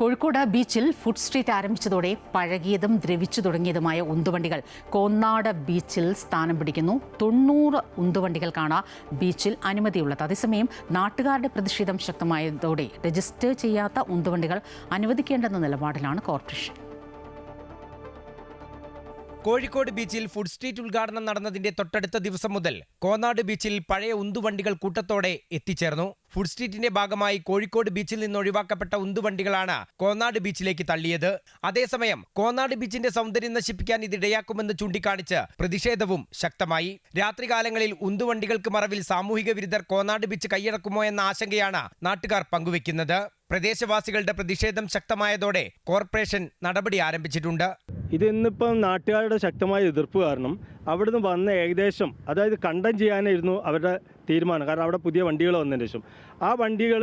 കോഴിക്കോട് ബീച്ചിൽ food street ആരംഭിച്ചതോടെ പഴകിയതും ദ്രവിച്ചു തുടങ്ങിയതുമായ ഉന്തുവണ്ടികൾ കോന്നാട് ബീച്ചിൽ സ്ഥാനം പിടിക്കുന്നു. തൊണ്ണൂറ് ഉന്തുവണ്ടികൾക്കാണ് ബീച്ചിൽ അനുമതിയുള്ളത്. അതേസമയം നാട്ടുകാരുടെ പ്രതിഷേധം ശക്തമായതോടെ രജിസ്റ്റർ ചെയ്യാത്ത ഉന്തുവണ്ടികൾ അനുവദിക്കേണ്ടെന്ന നിലപാടിലാണ് കോർപ്പറേഷൻ. കോഴിക്കോട് ബീച്ചിൽ ഫുഡ് സ്ട്രീറ്റ് ഉദ്ഘാടനം നടന്നതിന്റെ തൊട്ടടുത്ത ദിവസം മുതൽ കോന്നാട് ബീച്ചിൽ പഴയ ഉന്തുവണ്ടികൾ കൂട്ടത്തോടെ എത്തിച്ചേർന്നു. ഫുഡ് സ്ട്രീറ്റിന്റെ ഭാഗമായി കോഴിക്കോട് ബീച്ചിൽ നിന്ന് ഒഴിവാക്കപ്പെട്ട ഉന്തുവണ്ടികളാണ് കോന്നാട് ബീച്ചിലേക്ക് തള്ളിയത്. അതേസമയം കോന്നാട് ബീച്ചിന്റെ സൗന്ദര്യം നശിപ്പിക്കാൻ ഇതിടയാക്കുമെന്ന് ചൂണ്ടിക്കാണിച്ച് പ്രതിഷേധവും ശക്തമായി. രാത്രികാലങ്ങളിൽ ഉന്തുവണ്ടികൾക്ക് മറവിൽ സാമൂഹിക വിരുദ്ധർ കോന്നാട് ബീച്ച് കൈയടക്കുമോ എന്ന ആശങ്കയാണ് നാട്ടുകാർ പങ്കുവെക്കുന്നത് പ്രദേശവാസികളുടെ പ്രതിഷേധം ശക്തമായതോടെ കോർപ്പറേഷൻ നടപടി ആരംഭിച്ചിട്ടുണ്ട്. ഇത് ഇന്നിപ്പം നാട്ടുകാരുടെ ശക്തമായ എതിർപ്പ് കാരണം അവിടുന്ന് വന്ന ഏകദേശം അതായത് കണ്ടം ചെയ്യാനായിരുന്നു അവരുടെ തീരുമാനം. കാരണം അവിടെ പുതിയ വണ്ടികൾ വന്നതിന് ശേഷം. ആ വണ്ടികൾ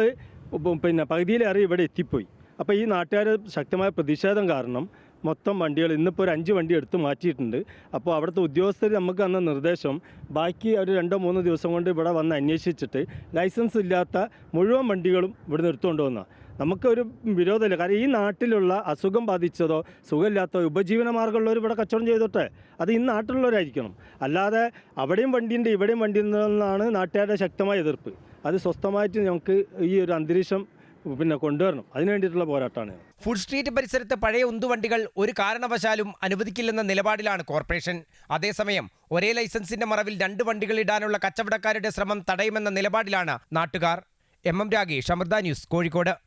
പിന്നെ പകുതിയിലേറെ ഇവിടെ എത്തിപ്പോയി. അപ്പോൾ ഈ നാട്ടുകാർ ശക്തമായ പ്രതിഷേധം കാരണം മൊത്തം വണ്ടികൾ ഇന്നിപ്പോൾ ഒരു അഞ്ച് വണ്ടി എടുത്ത് മാറ്റിയിട്ടുണ്ട്. അപ്പോൾ അവിടുത്തെ ഉദ്യോഗസ്ഥർ നമുക്ക് തന്ന നിർദ്ദേശം ബാക്കി ഒരു രണ്ടോ മൂന്നോ ദിവസം കൊണ്ട് ഇവിടെ വന്ന് അന്വേഷിച്ചിട്ട് ലൈസൻസ് ഇല്ലാത്ത മുഴുവൻ വണ്ടികളും എടുത്തുകൊണ്ട് വന്നതാണ് നമുക്കൊരു വിരോധമില്ല. കാരണം ഈ നാട്ടിലുള്ള അസുഖം ബാധിച്ചതോ സുഖമില്ലാത്തോ ഉപജീവന മാർഗമുള്ളവർ ഇവിടെ കച്ചവടം ചെയ്തോട്ടെ. അത് ഈ നാട്ടിലുള്ളവരായിരിക്കണം. അല്ലാതെ അവിടെയും വണ്ടിയുണ്ട് ഇവിടെയും വണ്ടി എന്നാണ് നാട്ടുകാരുടെ ശക്തമായ എതിർപ്പ്. അത് സ്വസ്ഥമായിട്ട് നമുക്ക് ഈ ഒരു അന്തരീക്ഷം പിന്നെ കൊണ്ടുവരണം. അതിന് വേണ്ടിയിട്ടുള്ള പോരാട്ടമാണ് ഫുഡ് സ്ട്രീറ്റ് പരിസരത്ത് പഴയ ഉന്തുവണ്ടികൾ ഒരു കാരണവശാലും അനുവദിക്കില്ലെന്ന നിലപാടിലാണ് കോർപ്പറേഷൻ. അതേസമയം ഒരേ ലൈസൻസിന്റെ മറവിൽ രണ്ട് വണ്ടികൾ ഇടാനുള്ള കച്ചവടക്കാരുടെ ശ്രമം തടയുമെന്ന നിലപാടിലാണ് നാട്ടുകാർ. M M Ragesh Amrita news Kozhikode.